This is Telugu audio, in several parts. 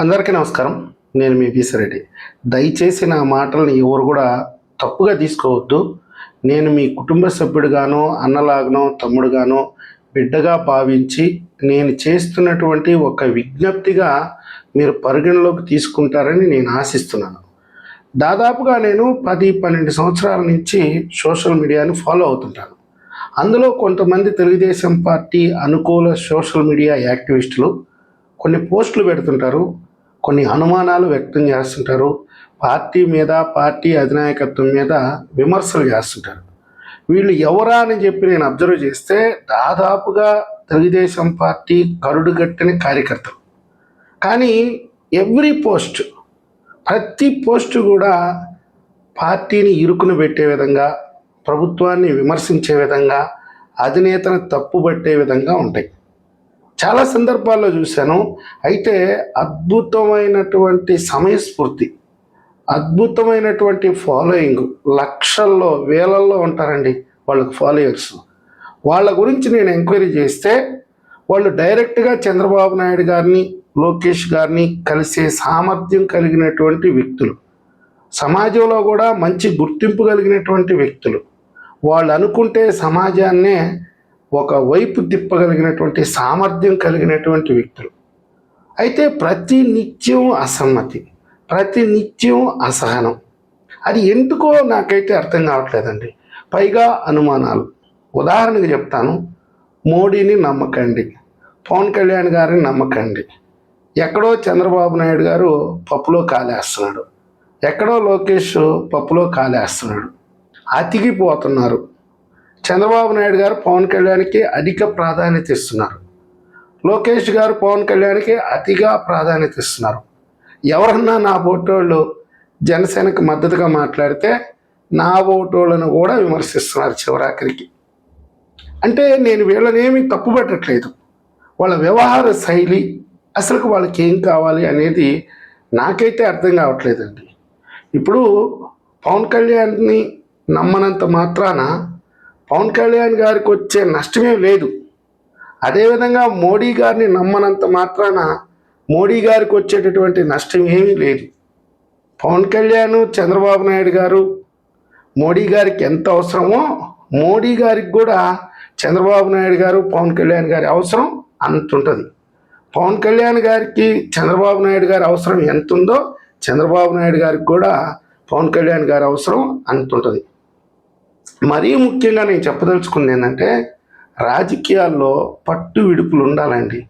అందరికీ నమస్కారం. నేను మీ బీసరెడ్డి దయచేసి నా మాటల్ని ఎవరు కూడా తప్పుగా తీసుకోవద్దు. నేను మీ కుటుంబ సభ్యుడిగానో అన్నలాగనో తమ్ముడుగానో బిడ్డగా భావించి నేను చేస్తున్నటువంటి ఒక విజ్ఞప్తిగా మీరు పరిగణలోకి తీసుకుంటారని నేను ఆశిస్తున్నాను. దాదాపుగా నేను పది పన్నెండు సంవత్సరాల నుంచి సోషల్ మీడియాని ఫాలో అవుతుంటాను. అందులో కొంతమంది తెలుగుదేశం పార్టీ అనుకూల సోషల్ మీడియా యాక్టివిస్టులు కొన్ని పోస్టులు పెడుతుంటారు. కొన్ని అనుమానాలు వ్యక్తం చేస్తుంటారు. పార్టీ మీద పార్టీ అధినాయకత్వం మీద విమర్శలు చేస్తుంటారు. వీళ్ళు ఎవరా అని చెప్పి నేను అబ్జర్వ్ చేస్తే దాదాపుగా తెలుగుదేశం పార్టీ కరుడుగట్టిన కార్యకర్తలు. కానీ ఎవ్రీ పోస్ట్ ప్రతి పోస్ట్ కూడా పార్టీని ఇరుకును పెట్టే విధంగా ప్రభుత్వాన్ని విమర్శించే విధంగా అధినేతను తప్పుబట్టే విధంగా ఉంటాయి. చాలా సందర్భాల్లో చూశాను. అయితే అద్భుతమైనటువంటి సమయస్ఫూర్తి అద్భుతమైనటువంటి ఫాలోయింగ్ లక్షల్లో వేలల్లో ఉంటారండి వాళ్ళకి ఫాలోయర్స్. వాళ్ళ గురించి నేను ఎంక్వైరీ చేస్తే వాళ్ళు డైరెక్ట్గా చంద్రబాబు నాయుడు గారిని లోకేష్ గారిని కలిసే సామర్థ్యం కలిగినటువంటి వ్యక్తులు. సమాజంలో కూడా మంచి గుర్తింపు కలిగినటువంటి వ్యక్తులు. వాళ్ళు అనుకుంటే సమాజాన్నే ఒక వైపు తిప్పగలిగినటువంటి సామర్థ్యం కలిగినటువంటి వ్యక్తులు. అయితే ప్రతి నిత్యం అసమ్మతి ప్రతి నిత్యం అసహనం అది ఎందుకో నాకైతే అర్థం కావట్లేదండి. పైగా అనుమానాలు. ఉదాహరణకు చెప్తాను మోడీని నమ్మకండి పవన్ కళ్యాణ్ గారిని నమ్మకండి. ఎక్కడో చంద్రబాబు నాయుడు గారు పప్పులో కాలేస్తున్నాడు. ఎక్కడో లోకేష్ పప్పులో కాలేస్తున్నాడు. అతికిపోతున్నారు. చంద్రబాబు నాయుడు గారు పవన్ కళ్యాణ్కి అధిక ప్రాధాన్యత ఇస్తున్నారు. లోకేష్ గారు పవన్ కళ్యాణ్కి అతిగా ప్రాధాన్యత ఇస్తున్నారు. ఎవరన్నా నా ఓటోళ్ళు జనసేనకు మద్దతుగా మాట్లాడితే నా ఓటోళ్ళను కూడా విమర్శిస్తున్నారు చివరాఖరికి. అంటే నేను వీళ్ళనేమి తప్పు పెట్టట్లేదు. వాళ్ళ వ్యవహార శైలి అసలు వాళ్ళకి ఏం కావాలి అనేది నాకైతే అర్థం కావట్లేదండి. ఇప్పుడు పవన్ కళ్యాణ్ని నమ్మనంత మాత్రాన పవన్ కళ్యాణ్ గారికి వచ్చే నష్టమేం లేదు. అదేవిధంగా మోడీ గారిని నమ్మనంత మాత్రాన మోడీ గారికి వచ్చేటటువంటి నష్టం ఏమీ లేదు. పవన్ కళ్యాణ్ చంద్రబాబు నాయుడు గారు మోడీ గారికి ఎంత అవసరమో మోడీ గారికి కూడా చంద్రబాబు నాయుడు గారు పవన్ కళ్యాణ్ గారి అవసరం అంత ఉంటుంది పవన్ కళ్యాణ్ గారికి చంద్రబాబు నాయుడు గారి అవసరం ఎంత ఉందో చంద్రబాబు నాయుడు గారికి కూడా పవన్ కళ్యాణ్ గారి అవసరం అంత ఉంటుంది మరీ ముఖ్యంగా నేను చెప్పదలుచుకుంది ఏంటంటే రాజకీయాల్లో పట్టు విడుపులు ఉండాలండి.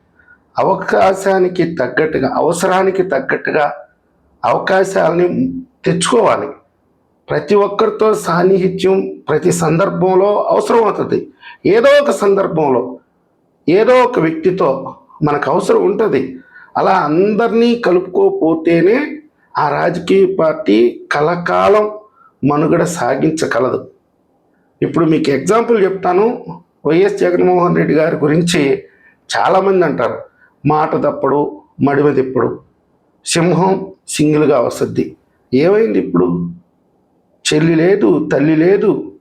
అవకాశానికి తగ్గట్టుగా అవసరానికి తగ్గట్టుగా అవకాశాలని తెచ్చుకోవాలి. ప్రతి ఒక్కరితో సాన్నిహిత్యం ప్రతి సందర్భంలో అవసరం అవుతుంది ఏదో ఒక సందర్భంలో ఏదో ఒక వ్యక్తితో మనకు అవసరం ఉంటుంది. అలా అందరినీ కలుపుకోపోతేనే ఆ రాజకీయ పార్టీ కలకాలం మనుగడ సాగించగలదు. ఇప్పుడు మీకు ఎగ్జాంపుల్ చెప్తాను. వైఎస్ జగన్మోహన్ రెడ్డి గారి గురించి చాలామంది అంటారు. మాట తప్పుడు మడిమ తిప్పుడు సింహం సింగిల్గా వస్తుంది. ఏమైంది ఇప్పుడు? చెల్లి లేదు తల్లి లేదు.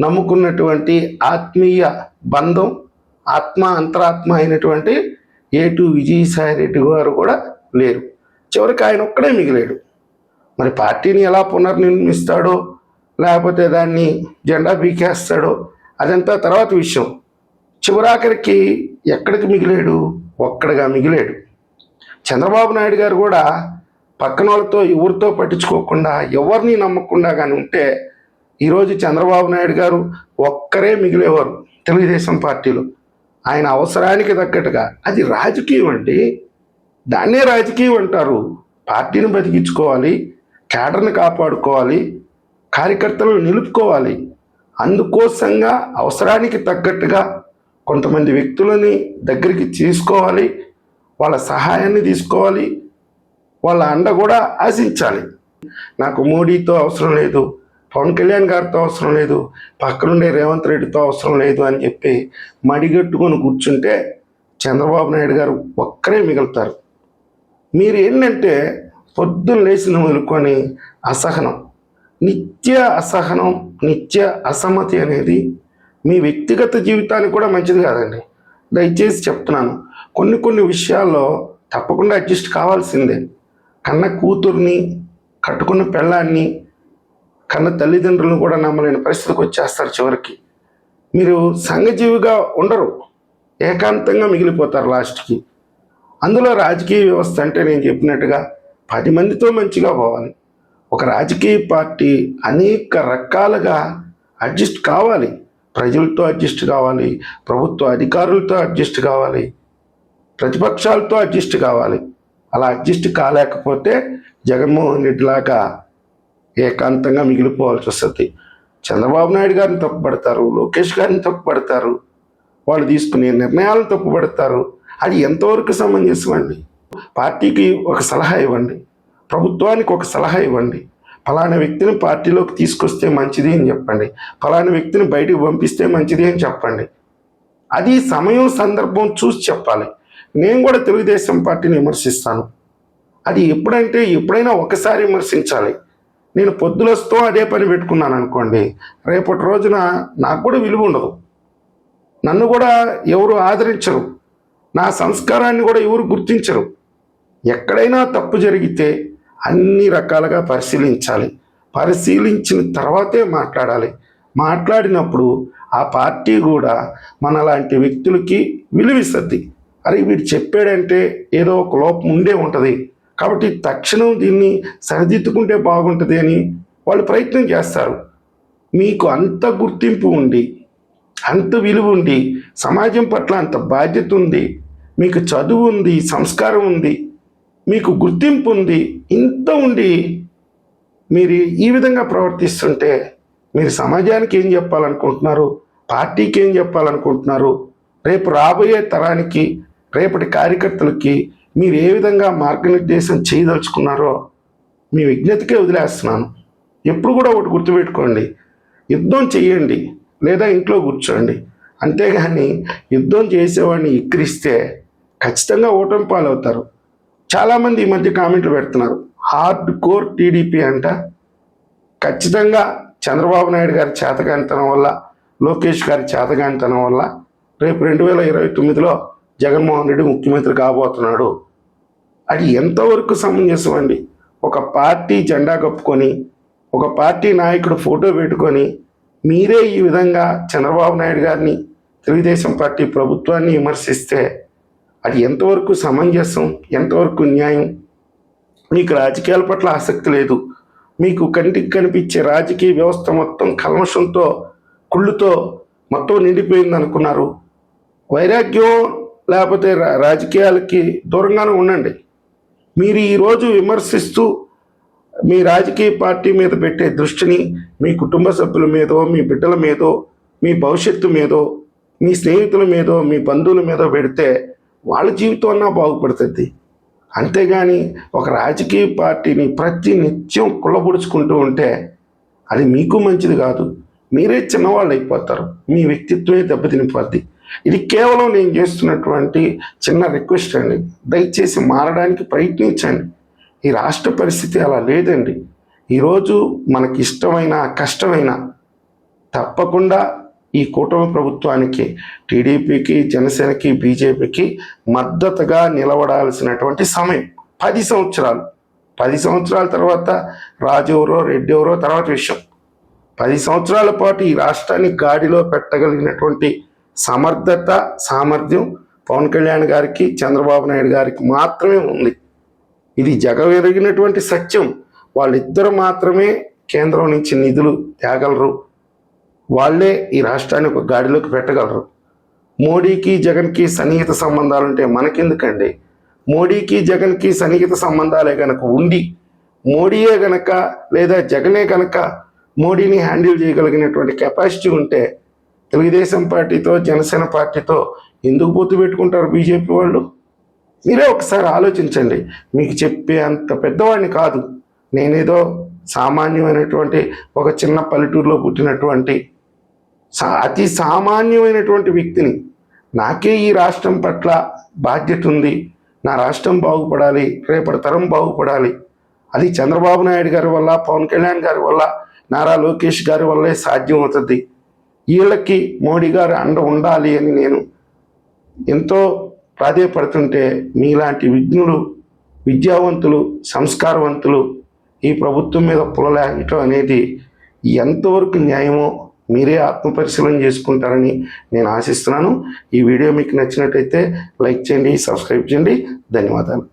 నమ్ముకున్నటువంటి ఆత్మీయ బంధం ఆత్మ అంతరాత్మ అయినటువంటి ఏటు విజయసాయి రెడ్డి గారు కూడా లేరు. చివరికి ఆయన ఒక్కడే మిగిలాడు. మరి పార్టీని ఎలా పునర్నిర్మిస్తాడో లేకపోతే దాన్ని జెండా బీకేస్తాడో అదంతా తర్వాత విషయం. చివరాఖరికి ఎక్కడికి మిగిలాడు? ఒక్కడిగా మిగిలాడు. చంద్రబాబు నాయుడు గారు కూడా పక్కన వాళ్ళతో ఎవరితో పట్టించుకోకుండా ఎవరిని నమ్మకుండా కానీ ఉంటే ఈరోజు చంద్రబాబు నాయుడు గారు ఒక్కరే మిగిలేవారు తెలుగుదేశం పార్టీలో. ఆయన అవసరానికి తగ్గట్టుగా అది రాజకీయం అండి. దాన్నే రాజకీయం అంటారు. పార్టీని బతికించుకోవాలి కేడర్ని కాపాడుకోవాలి కార్యకర్తలను నిలుపుకోవాలి. అందుకోసంగా అవసరానికి తగ్గట్టుగా కొంతమంది వ్యక్తులని దగ్గరికి తీసుకోవాలి. వాళ్ళ సహాయాన్ని తీసుకోవాలి. వాళ్ళ అండ కూడా ఆశించాలి. నాకు మోడీతో అవసరం లేదు. పవన్ కళ్యాణ్ గారితో అవసరం లేదు. పక్కనుండే రేవంత్ రెడ్డితో అవసరం లేదు అని చెప్పి మడిగట్టుకొని కూర్చుంటే చంద్రబాబు నాయుడు గారు ఒక్కరే మిగులుతారు. మీరు ఏంటంటే పొద్దున్న లేచిన మొదలుకొని అసహనం. నిత్య అసహనం నిత్య అసమ్మతి అనేది మీ వ్యక్తిగత జీవితానికి కూడా మంచిది కాదండి. దయచేసి చెప్తున్నాను కొన్ని కొన్ని విషయాల్లో తప్పకుండా అడ్జస్ట్ కావాల్సిందే. కన్న కూతుర్ని కట్టుకున్న పెళ్ళాన్ని కన్న తల్లిదండ్రులను కూడా నమ్మలేని పరిస్థితికి వచ్చేస్తారు చివరికి. మీరు సంఘజీవిగా ఉండరు ఏకాంతంగా మిగిలిపోతారు లాస్ట్కి. అందులో రాజకీయ వ్యవస్థ అంటే నేను చెప్పినట్టుగా పది మందితో మంచిగా పోవాలి. ఒక రాజకీయ పార్టీ అనేక రకాలుగా అడ్జస్ట్ కావాలి. ప్రజలతో అడ్జస్ట్ కావాలి ప్రభుత్వ అధికారులతో అడ్జస్ట్ కావాలి ప్రతిపక్షాలతో అడ్జస్ట్ కావాలి. అలా అడ్జస్ట్ కాలేకపోతే జగన్మోహన్ రెడ్డి లాగా ఏకాంతంగా మిగిలిపోవాల్సి వస్తుంది. చంద్రబాబు నాయుడు గారిని తప్పుపడతారు లోకేష్ గారిని తప్పుపడతారు వాళ్ళు తీసుకునే నిర్ణయాలను తప్పుపడతారు. అది ఎంతవరకు సంబంధించమండి అండి? పార్టీకి ఒక సలహా ఇవ్వండి. ప్రభుత్వానికి ఒక సలహా ఇవ్వండి. ఫలానా వ్యక్తిని పార్టీలోకి తీసుకొస్తే మంచిది అని చెప్పండి. ఫలానా వ్యక్తిని బయటికి పంపిస్తే మంచిది అని చెప్పండి. అది సమయం సందర్భం చూసి చెప్పాలి. నేను కూడా తెలుగుదేశం పార్టీని విమర్శిస్తాను. అది ఎప్పుడంటే ఎప్పుడైనా ఒకసారి విమర్శించాలి. నేను పొద్దులొస్తూ అదే పని పెట్టుకున్నాను అనుకోండి. రేపటి రోజున నాకు కూడా విలువ ఉండదు. నన్ను కూడా ఎవరు ఆదరించరు. నా సంస్కారాన్ని కూడా ఎవరు గుర్తించరు. ఎక్కడైనా తప్పు జరిగితే అన్ని రకాలుగా పరిశీలించాలి. పరిశీలించిన తర్వాతే మాట్లాడాలి. మాట్లాడినప్పుడు ఆ పార్టీ కూడా మన లాంటి వ్యక్తులకి విలువిస్తుంది అరే వీడు చెప్పాడంటే ఏదో ఒక లోపం ఉండే ఉంటుంది. కాబట్టి తక్షణం దీన్ని సరిదిద్దుకుంటే బాగుంటుంది అని వాళ్ళు ప్రయత్నం చేస్తారు. మీకు అంత గుర్తింపు ఉండి అంత విలువ ఉండి సమాజం పట్ల అంత బాధ్యత ఉంది మీకు చదువు ఉంది సంస్కారం ఉంది మీకు గుర్తింపు ఉంది ఇంత ఉండి మీరు ఈ విధంగా ప్రవర్తిస్తుంటే మీరు సమాజానికి ఏం చెప్పాలనుకుంటున్నారు? పార్టీకి ఏం చెప్పాలనుకుంటున్నారు? రేపు రాబోయే తరానికి రేపటి కార్యకర్తలకి మీరు ఏ విధంగా మార్గనిర్దేశం చేయదలుచుకున్నారో మీ విజ్ఞతకే వదిలేస్తున్నాను. ఎప్పుడు కూడా ఒకటి గుర్తుపెట్టుకోండి యుద్ధం చెయ్యండి లేదా ఇంట్లో కూర్చోండి. అంతేగాని యుద్ధం చేసేవాడిని ఇక్కిరిస్తే ఖచ్చితంగా ఓటమి పాలవుతారు. చాలామంది ఈ మధ్య కామెంట్లు పెడుతున్నారు. హార్డ్ కోర్ టీడీపీ అంట. ఖచ్చితంగా చంద్రబాబు నాయుడు గారి చేతగానితనం వల్ల లోకేష్ గారి చేతగానితనం వల్ల రేపు రెండు వేల ఇరవై తొమ్మిదిలో జగన్మోహన్ రెడ్డి ముఖ్యమంత్రి కాబోతున్నాడు. అది ఎంతవరకు సమంజసం అండి? ఒక పార్టీ జెండా కప్పుకొని ఒక పార్టీ నాయకుడు ఫోటో పెట్టుకొని మీరే ఈ విధంగా చంద్రబాబు నాయుడు గారిని తెలుగుదేశం పార్టీ ప్రభుత్వాన్ని విమర్శిస్తే అది ఎంతవరకు సమంజసం ఎంతవరకు న్యాయం? మీకు రాజకీయాల పట్ల ఆసక్తి లేదు. మీకు కంటికి కనిపించే రాజకీయ వ్యవస్థ మొత్తం కల్మషంతో కుళ్ళుతో మొత్తం నిండిపోయింది అనుకున్నారు. వైరాగ్యం లేకపోతే రా- రాజకీయాలకి దూరంగానే ఉండండి. మీరు ఈరోజు విమర్శిస్తూ మీ రాజకీయ పార్టీ మీద పెట్టే దృష్టిని మీ కుటుంబ సభ్యుల మీదో మీ బిడ్డల మీదో మీ భవిష్యత్తు మీదో మీ స్నేహితుల మీదో మీ బంధువుల మీదో పెడితే వాళ్ళ జీవితం అన్నా బాగుపడుతుంది. అంతేగాని ఒక రాజకీయ పార్టీని ప్రతి నిత్యం కుళ్ళబుడుచుకుంటూ ఉంటే అది మీకు మంచిది కాదు. మీరే చిన్నవాళ్ళు అయిపోతారు. మీ వ్యక్తిత్వమే దెబ్బతినిపోద్ది. ఇది కేవలం నేను చేస్తున్నటువంటి చిన్న రిక్వెస్ట్ అండి. దయచేసి మారడానికి ప్రయత్నించండి. ఈ రాష్ట్ర పరిస్థితి అలా లేదండి. ఈరోజు మనకి ఇష్టమైన కష్టమైన తప్పకుండా ఈ కూటమి ప్రభుత్వానికి టీడీపీకి జనసేనకి బీజేపీకి మద్దతుగా నిలబడాల్సినటువంటి సమయం పది సంవత్సరాలు. పది సంవత్సరాల తర్వాత రాజు ఎవరో రెడ్డి ఎవరో తర్వాత విషయం. పది సంవత్సరాల పాటు ఈ రాష్ట్రాన్ని గాడిలో పెట్టగలిగినటువంటి సమర్థత సామర్థ్యం పవన్ కళ్యాణ్ గారికి చంద్రబాబు నాయుడు గారికి మాత్రమే ఉంది. ఇది జగవెరిగినటువంటి సత్యం. వాళ్ళిద్దరు మాత్రమే కేంద్రం నుంచి నిధులు తేగలరు. వాళ్ళే ఈ రాష్ట్రాన్ని ఒక గాడిలోకి పెట్టగలరు. మోడీకి జగన్కి సన్నిహిత సంబంధాలుంటే మనకెందుకండి? మోడీకి జగన్కి సన్నిహిత సంబంధాలే కనుక ఉండి మోడీయే గనక లేదా జగనే కనుక మోడీని హ్యాండిల్ చేయగలిగినటువంటి కెపాసిటీ ఉంటే తెలుగుదేశం పార్టీతో జనసేన పార్టీతో ఎందుకు పొత్తు పెట్టుకుంటారు బీజేపీ వాళ్ళు? మీరే ఒకసారి ఆలోచించండి. మీకు చెప్పే అంత పెద్దవాడిని కాదు. నేనేదో సామాన్యమైనటువంటి ఒక చిన్న పల్లెటూరులో పుట్టినటువంటి అతి సామాన్యమైనటువంటి వ్యక్తిని. నాకే ఈ రాష్ట్రం పట్ల బాధ్యత ఉంది. నా రాష్ట్రం బాగుపడాలి. రేపటి తరం బాగుపడాలి. అది చంద్రబాబు నాయుడు గారి వల్ల పవన్ కళ్యాణ్ గారి వల్ల నారా లోకేష్ గారి వల్లే సాధ్యం అవుతుంది వీళ్ళకి మోడీ గారు అండ ఉండాలి అని నేను ఎంతో ప్రాధేయపడుతుంటే మీలాంటి విఘ్నులు విద్యావంతులు సంస్కారవంతులు ఈ ప్రభుత్వం మీద పులలేయటం అనేది ఎంతవరకు న్యాయమో మీరే ఆత్మపరిశీలన చేసుకుంటారని నేను ఆశిస్తున్నాను. ఈ వీడియో మీకు నచ్చినట్టయితే లైక్ చేయండి సబ్స్క్రైబ్ చేయండి. ధన్యవాదాలు.